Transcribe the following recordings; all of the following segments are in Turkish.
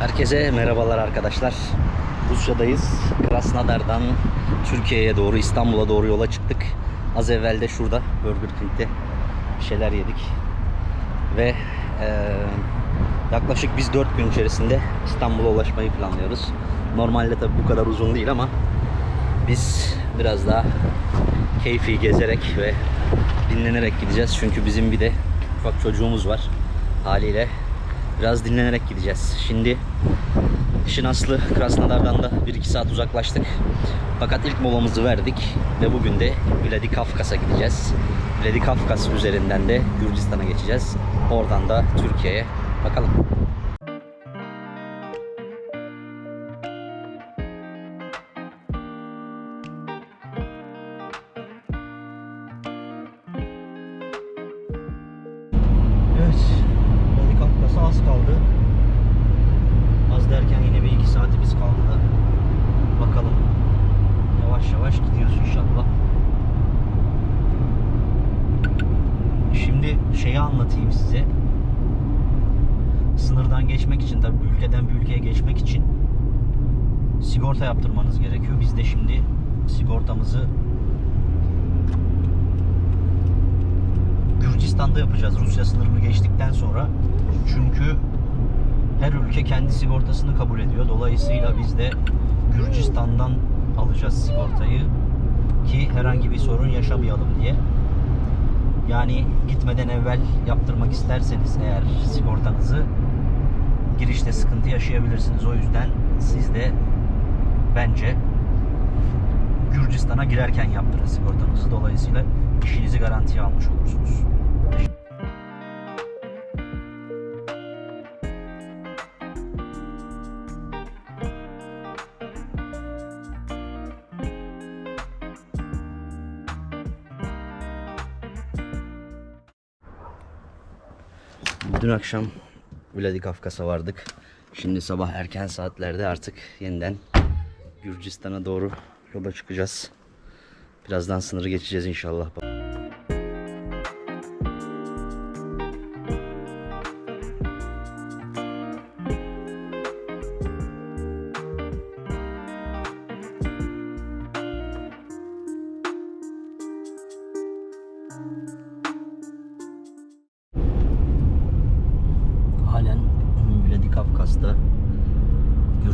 Herkese merhabalar arkadaşlar. Rusya'dayız. Krasnodar'dan Türkiye'ye doğru, İstanbul'a doğru yola çıktık. Az evvel de şurada Burger King'de bir şeyler yedik. Ve eee, yaklaşık biz 4 gün içerisinde İstanbul'a ulaşmayı planlıyoruz. Normalde tabii bu kadar uzun değil ama biz biraz daha keyfi gezerek ve dinlenerek gideceğiz. Çünkü bizim bir de ufak çocuğumuz var. Haliyle biraz dinlenerek gideceğiz. Şimdi işin aslı Krasnodar'dan da 1-2 saat uzaklaştık. Fakat ilk molamızı verdik ve bugün de Vladikavkaz'a gideceğiz. Vladikavkaz üzerinden de Gürcistan'a geçeceğiz. Oradan da Türkiye'ye. Bakalım. Şeyi anlatayım size. Sınırdan geçmek için tabii ülkeden bir ülkeye geçmek için sigorta yaptırmanız gerekiyor. Biz de şimdi sigortamızı Gürcistan'da yapacağız Rusya sınırını geçtikten sonra. Çünkü her ülke kendi sigortasını kabul ediyor. Dolayısıyla biz de Gürcistan'dan alacağız sigortayı ki herhangi bir sorun yaşamayalım diye. Yani gitmeden evvel yaptırmak isterseniz eğer sigortanızı girişte sıkıntı yaşayabilirsiniz. O yüzden siz de bence Gürcistan'a girerken yaptırın sigortanızı. Dolayısıyla işinizi garantiye almış olursunuz. Dün akşam Vladikavkaz'a vardık. Şimdi sabah erken saatlerde artık yeniden Gürcistan'a doğru yola çıkacağız. Birazdan sınırı geçeceğiz inşallah.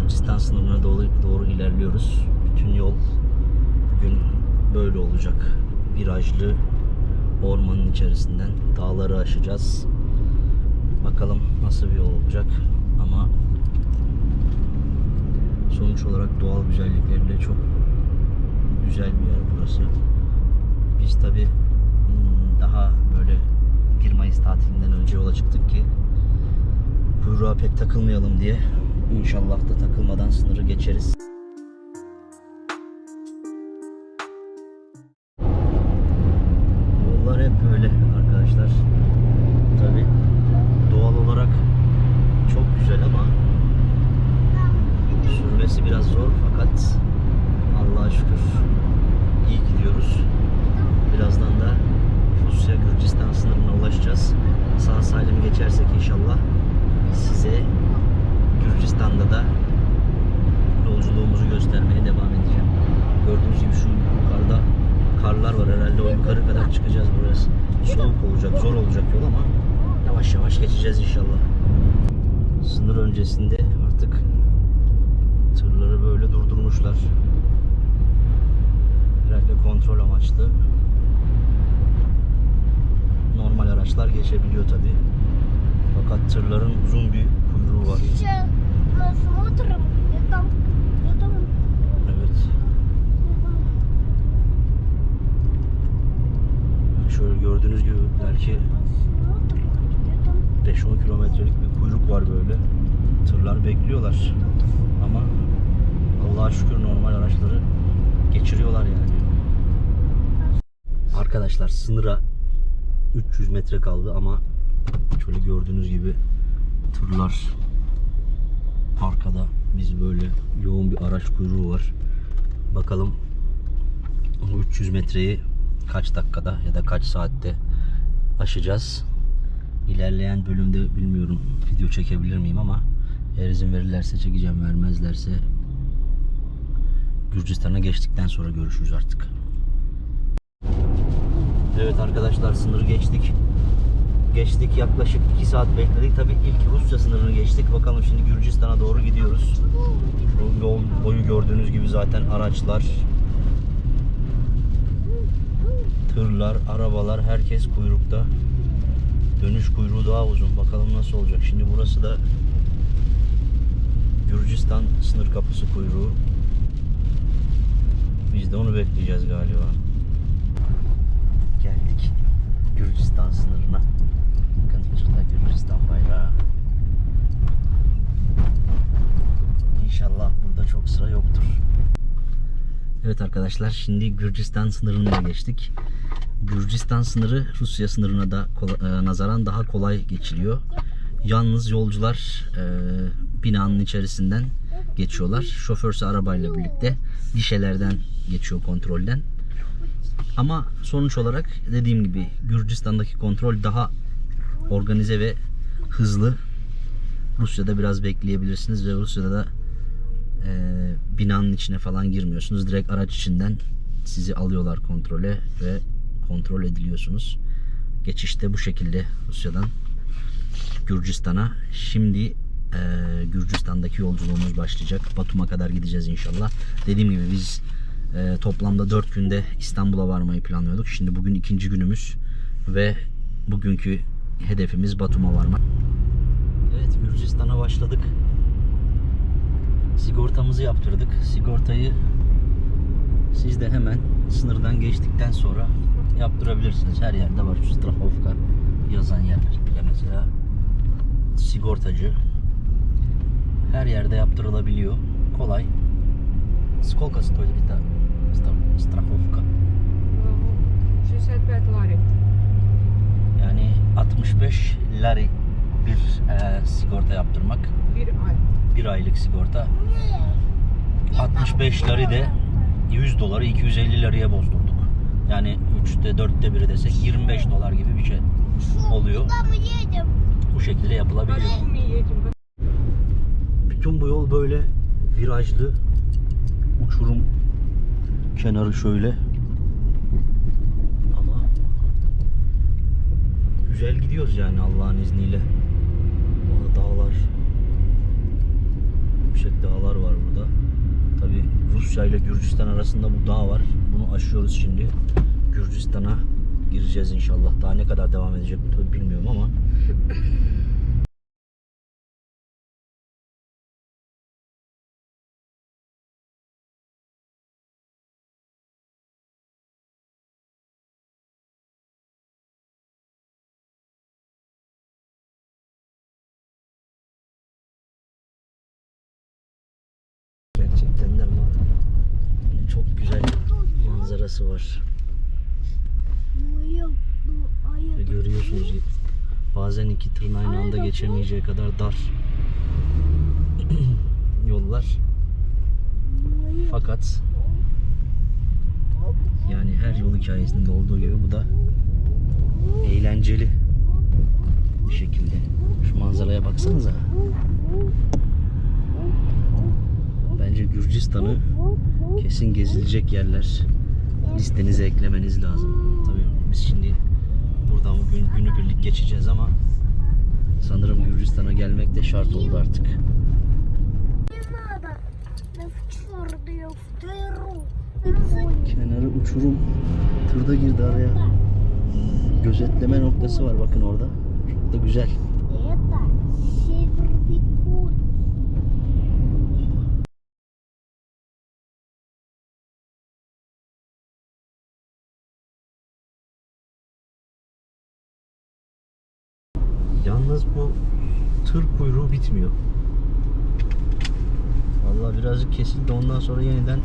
Gürcistan sınırına doğru, doğru ilerliyoruz. Bütün yol bugün böyle olacak. Virajlı ormanın içerisinden dağları aşacağız. Bakalım nasıl bir yol olacak ama sonuç olarak doğal güzellikleriyle çok güzel bir yer burası. Biz tabi daha böyle 1 Mayıs tatilinden önce yola çıktık ki kuyruğa pek takılmayalım diye. İnşallah da takılmadan sınırı geçeriz. Yollar hep böyle arkadaşlar. Tabi doğal olarak çok güzel ama sürmesi biraz zor fakat Allah'a şükür iyi gidiyoruz. Birazdan da Rusya Gürcistan sınırına ulaşacağız. Sağ salim geçersek inşallah size Gürcistan'da da yolculuğumuzu göstermeye devam edeceğim. Gördüğünüz gibi şu yukarıda karlar var herhalde o yukarı kadar çıkacağız burası. Soğuk olacak, zor olacak yol ama yavaş yavaş geçeceğiz inşallah. Sınır öncesinde artık tırları böyle durdurmuşlar. Herhalde kontrol amaçlı. Normal araçlar geçebiliyor tabi. Fakat tırların uzun bir kuyruğu var. Сейчас мы смотрим, и там, и там, Gördüğünüz gibi belki 5-10 kilometrelik bir kuyruk var böyle. Tırlar bekliyorlar. Ama Allah'a şükür normal araçları geçiriyorlar yani. Arkadaşlar sınıra 300 metre kaldı ama şöyle gördüğünüz gibi tırlar arkada biz böyle yoğun bir araç kuyruğu var. Bakalım o 300 metreyi kaç dakikada ya da kaç saatte aşacağız. İlerleyen bölümde bilmiyorum video çekebilir miyim ama Eğer izin verirlerse çekeceğim, vermezlerse Gürcistan'a geçtikten sonra görüşürüz artık. Evet arkadaşlar sınırı geçtik. Geçtik yaklaşık 2 saat bekledik. Tabii ilk Rusya sınırını geçtik. Bakalım şimdi Gürcistan'a doğru gidiyoruz. Bu yol boyu gördüğünüz gibi zaten araçlar, tırlar, arabalar herkes kuyrukta. Dönüş kuyruğu daha uzun. Bakalım nasıl olacak. Şimdi burası da Gürcistan sınır kapısı kuyruğu. Biz de onu bekleyeceğiz galiba. Geldik Gürcistan sınırına. Bakın şurada Gürcistan bayrağı. İnşallah burada çok sıra yoktur. Evet arkadaşlar şimdi Gürcistan sınırını da geçtik. Gürcistan sınırı Rusya sınırına da e, nazaran daha kolay geçiliyor. Yalnız yolcular e, binanın içerisinden geçiyorlar. Şoförse arabayla birlikte gişelerden geçiyor kontrolden. Ama sonuç olarak dediğim gibi Gürcistan'daki kontrol daha organize ve hızlı. Rusya'da biraz bekleyebilirsiniz ve Rusya'da da e, binanın içine falan girmiyorsunuz. Direkt araç içinden sizi alıyorlar kontrole ve kontrol ediliyorsunuz. Geçişte bu şekilde Rusya'dan Gürcistan'a. Şimdi e, Gürcistan'daki yolculuğumuz başlayacak. Batum'a kadar gideceğiz inşallah. Dediğim gibi biz e, toplamda 4 günde İstanbul'a varmayı planlıyorduk. Şimdi bugün ikinci günümüz ve bugünkü hedefimiz Batum'a varmak. Evet Gürcistan'a başladık. Sigortamızı yaptırdık. Sigortayı siz de hemen sınırdan geçtikten sonra yaptırabilirsiniz. Her yerde var şu Strafovka yazan yerler bile mesela. Sigortacı. Her yerde yaptırılabiliyor. Kolay. Сколько стоит эта стра- страховка? 65 лари. Yani 65 lari bir e, sigorta yaptırmak. Bir ay. Bir aylık sigorta. 65 lari de 100 doları 250 liraya bozdurduk. Yani 3'te 4'te 1'i desek 25 dolar gibi bir şey oluyor. Bu şekilde yapılabiliyor. Bütün bu yol böyle virajlı. Uçurum kenarı şöyle. Ama güzel gidiyoruz yani Allah'ın izniyle. Dağlar, yüksek dağlar var burada. Tabi Rusya ile Gürcistan arasında bu dağ var. Bunu aşıyoruz şimdi. Gürcistan'a gireceğiz inşallah. Daha ne kadar devam edecek bilmiyorum ama çok güzel manzarası var. Ve görüyorsunuz ki bazen iki tırın aynı anda geçemeyeceği kadar dar yollar. Fakat yani her yol hikayesinde olduğu gibi bu da eğlenceli bir şekilde. Şu manzaraya baksanıza. Bence Gürcistan'ı Kesin gezilecek yerler listenize eklemeniz lazım. Tabii biz şimdi buradan bugün günü birlik geçeceğiz ama sanırım Gürcistan'a gelmek de şart oldu artık. Kenarı uçurum. Tırda girdi araya. Gözetleme noktası var bakın orada. Çok da güzel. Yalnız bu tır kuyruğu bitmiyor. Vallahi birazcık kesildi ondan sonra yeniden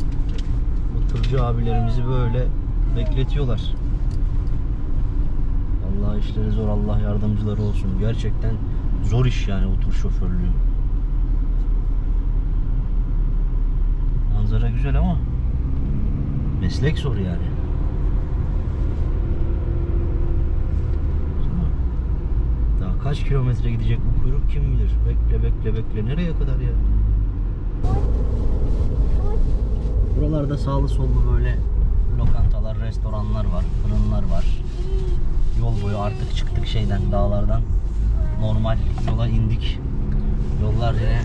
bu tırcı abilerimizi böyle bekletiyorlar. Allah işleri zor Allah yardımcıları olsun. Gerçekten zor iş yani bu tır şoförlüğü. Manzara güzel ama meslek zor yani. Daha kaç kilometre gidecek bu kuyruk kim bilir. Bekle bekle bekle. Nereye kadar ya? Buralarda sağlı sollu böyle lokantalar, restoranlar var, fırınlar var. Yol boyu artık çıktık şeyden, dağlardan. Normal yola indik. Yollar yine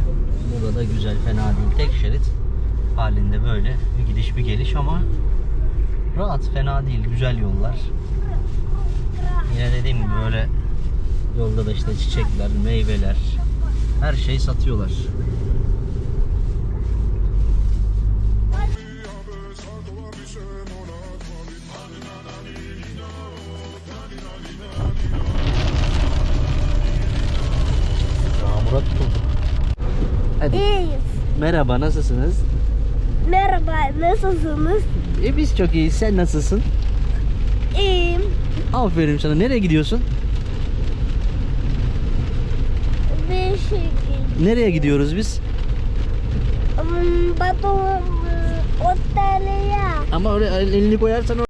burada da güzel, fena değil. Tek şerit halinde böyle bir gidiş bir geliş ama rahat, fena değil. Güzel yollar. Yine dediğim gibi böyle yolda da işte çiçekler, meyveler, her şeyi satıyorlar. Yağmura tutulduk. Hadi. İyiyiz. Merhaba, nasılsınız? Merhaba, nasılsınız? E biz çok iyiyiz. Sen nasılsın? İyiyim. Aferin sana. Nereye gidiyorsun? Şey Nereye gidiyoruz biz? Hmm, Batu otele ya. Ama oraya elini koyarsan